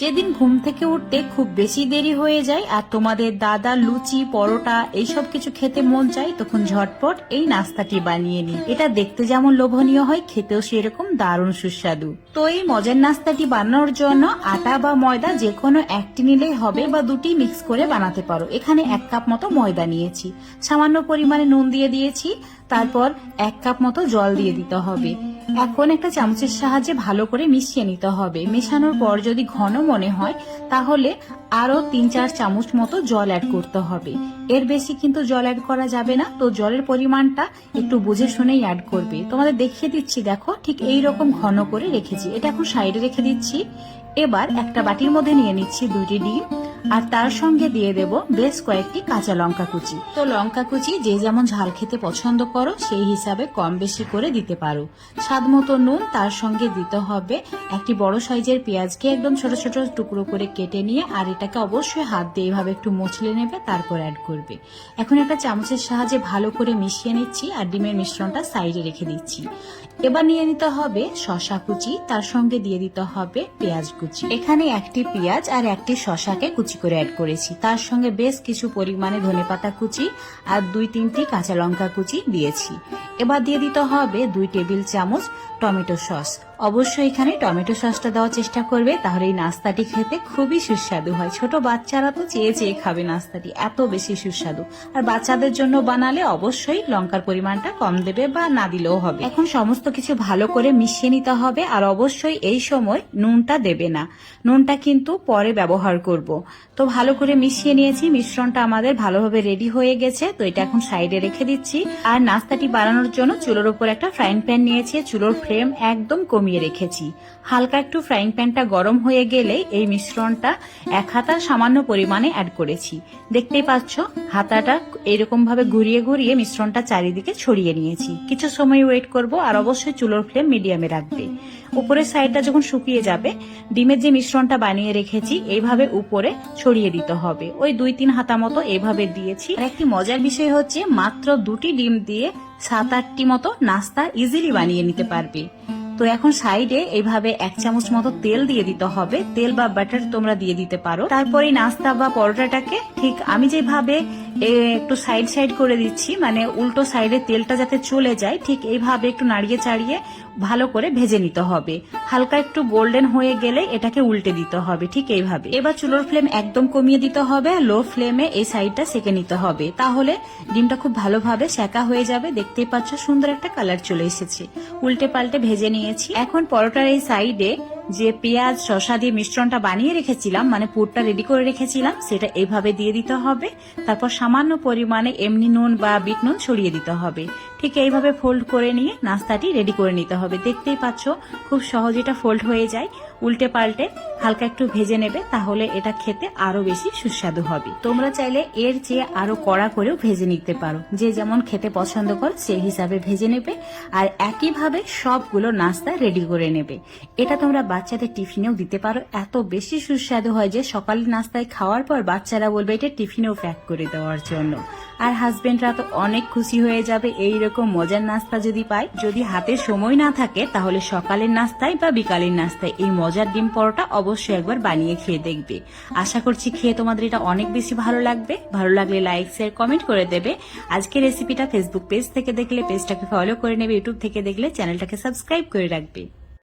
যেদিন ঘুম থেকে উঠতে খুব বেশি দেরি হয়ে যায় আর তোমাদের দাদা, লুচি, পরোটা এইসব কিছু খেতে মন চায় তখন ঝটপট এই নাস্তাটি বানিয়ে নিই। এটা দেখতে যেমন লোভনীয় হয়, খেতেও সেরকম দারুণ সুস্বাদু। তো এই মজার নাস্তাটি বানানোর জন্য আটা বা ময়দা যে কোনো একটি নিলেই হবে বা দুটি মিক্স করে বানাতে পারো। এখানে এক কাপ মতো ময়দা নিয়েছি। সামান্য পরিমাণে নুন দিয়ে দিয়েছি, তারপর এক কাপ মতো জল দিয়ে দিতে হবে। এখন একটা চামচের সাহায্যে ভালো করে মিশিয়ে নিতে হবে। মেশানোর পর যদি ঘন মনে হয়, তাহলে আরও তিন চার চামচ মতো জল অ্যাড করতে হবে। এর বেশি কিন্তু জল অ্যাড করা যাবে না, তো জলের পরিমাণটা একটু বুঝে শুনেই অ্যাড করবে। তোমাদের দেখিয়ে দিচ্ছি, দেখো, ঠিক এই রকম ঘন করে রেখেছি। এটা এখন সাইডে রেখে দিচ্ছি। এবার একটা বাটির মধ্যে নিয়ে নিচ্ছি দুটি ডিম। আর তার সঙ্গে দিয়ে দেব বেশ কয়েকটি কাঁচা লঙ্কা কুচি। তো লঙ্কা কুচি যে যেমন ঝাল খেতে পছন্দ করো, সেই হিসাবে কম বেশি করে দিতে পারো। স্বাদ মতো নুন তার সঙ্গে দিতে হবে একটি বড় সাইজের পেঁয়াজকে একদম ছোট ছোট টুকরো করে কেটে নিয়ে আর এটাকে অবশ্যই হাত দিয়ে এভাবে একটু মুছলে নেবে, তারপর অ্যাড করবে। এখন একটা চামচের সাহায্যে ভালো করে মিশিয়ে নিচ্ছি আর ডিমের মিশ্রণটা সাইডে রেখে দিচ্ছি। এবার নিয়ে নিতে হবে শশা কুচি, তার সঙ্গে দিয়ে দিতে হবে পেঁয়াজ কুচি। এখানে একটি পেঁয়াজ আর একটি শশাকে কুচি করে অ্যাড করেছি। তার সঙ্গে বেশ কিছু পরিমাণে ধনেপাতা কুচি আর দুই তিনটি কাঁচা লঙ্কা কুচি দিয়েছি। এবার দিয়ে দিতে হবে দুই টেবিল চামচ টমেটো সস। অবশ্যই এখানে টমেটো সসটা দেওয়ার চেষ্টা করবে, তাহলে এই নাস্তাটি খেতে খুবই সুস্বাদু হয়। ছোট বাচ্চারা তো চেয়ে চেয়ে খাবে নাস্তাটি, এত বেশি সুস্বাদু। আর বাচ্চাদের জন্য বানালে অবশ্যই লঙ্কার পরিমাণটা কম দেবে বা না দিলেও হবে। এখন সমস্ত কিছু ভালো করে মিশিয়ে নিতে হবে, আর অবশ্যই এই সময় নুনটা দেবে না। নুনটা কিন্তু পরে ব্যবহার করব। তো ভালো করে মিশিয়ে নিয়েছি, মিশ্রণটা আমাদের ভালোভাবে রেডি হয়ে গেছে, তো এটা এখন সাইডে রেখে দিচ্ছি। আর নাস্তাটি বানানোর জন্য চুলোর উপর একটা ফ্রাইং প্যান নিয়েছি, চুলোর ফ্লেম একদম কমিয়ে রেখেছি। হালকা একটু ফ্রাইং প্যানটা গরম হয়ে গেলে এই মিশ্রণটা এক হাতার সামান্য পরিমাণে অ্যাড করেছি। দেখতেই পাচ্ছ, হাতাটা এরকম ভাবে ঘুরিয়ে ঘুরিয়ে মিশ্রণটা চারিদিকে ছড়িয়ে নিয়েছি। কিছু সময় ওয়েট করব আর অবশ্যই চুলোর ফ্লেম মিডিয়ামে রাখবে। উপরের সাইডটা যখন শুকিয়ে যাবে, ডিমের যে মিশ্রণটা বানিয়ে রেখেছি এইভাবে উপরে ছড়িয়ে দিতে হবে। ওই দুই তিন হাতা মতো এভাবে দিয়েছি। আর একটি মজার বিষয় হচ্ছে, মাত্র দুটি ডিম দিয়ে সাত আটটি মতো নাস্তা ইজিলি বানিয়ে নিতে পারবে। তো এখন সাইডে এইভাবে এক চামচ মতো তেল দিয়ে দিতে হবে। তেল বা বাটার তোমরা দিয়ে দিতে পারো। তারপরে নাস্তা বা পরোটাটাকে ঠিক আমি যেভাবে একটু সাইড সাইড করে দিচ্ছি মানে উল্টো সাইডে তেলটা যাতে চলে যায়, ঠিক এইভাবে একটু নাড়িয়ে চাড়িয়ে ভালো করে ভেজে নিতে হবে। হালকা একটু গোল্ডেন হয়ে গেলে এটাকে উল্টে দিতে হবে, ঠিক এইভাবে। এবার চুলোর ফ্লেম একদম কমিয়ে দিতে হবে লো ফ্লেমে এই সাইডটা সেকে নিতে হবে। তাহলে ডিমটা খুব ভালোভাবে সেকা হয়ে যাবে, দেখতেই পাচ্ছ সুন্দর একটা কালার চলে এসেছে। উল্টে পাল্টে ভেজে নিয়েছি। এখন পরোটার এই সাইডে যে পেঁয়াজ শশা দিয়ে মিশ্রণটা বানিয়ে রেখেছিলাম মানে পুরটা রেডি করে রেখেছিলাম, সেটা এভাবে দিয়ে দিতে হবে। তারপর সামান্য পরিমাণে এমনি নুন বা বিট নুন ছড়িয়ে দিতে হবে। ঠিক এইভাবে ফোল্ড করে নিয়ে নাস্তাটি রেডি করে নিতে হবে। দেখতেই পাচ্ছ, খুব সহজে এটা ফোল্ড হয়ে যায়। উল্টে পাল্টে হালকা একটু ভেজে নেবে, তাহলে এটা খেতে আরও বেশি সুস্বাদু হবে। তোমরা চাইলে এর চেয়ে আরও কড়া করেও ভেজে নিতে পারো। যে যেমন খেতে পছন্দ করো, সেই হিসাবে ভেজে নেবে। আর একইভাবে সবগুলো নাস্তা রেডি করে নেবে। এটা তোমরা বাচ্চাদের টিফিনেও দিতে পারো। এত বেশি সুস্বাদু হয় যে সকালের নাস্তায় খাওয়ার পর বাচ্চারা বলবে এটা টিফিনেও প্যাক করে দেওয়ার জন্য। আর হাজবেন্ডরা তো অনেক খুশি হয়ে যাবে এই রকম মজার নাস্তা যদি পাই, যদি হাতে সময় না থাকে, তাহলে সকালের নাস্তায় বা বিকালের নাস্তায় এই মজার ডিম পরোটা অবশ্যই একবার বানিয়ে খেয়ে দেখবে। আশা করছি খেয়ে তোমাদের এটা অনেক বেশি ভালো লাগবে। ভালো লাগলে লাইক শেয়ার কমেন্ট করে দেবে। আজকে রেসিপিটা ফেসবুক পেজ থেকে দেখলে পেজটাকে ফলো করে নেবে ইউটিউব থেকে দেখলে চ্যানেলটাকে সাবস্ক্রাইব করে রাখবে।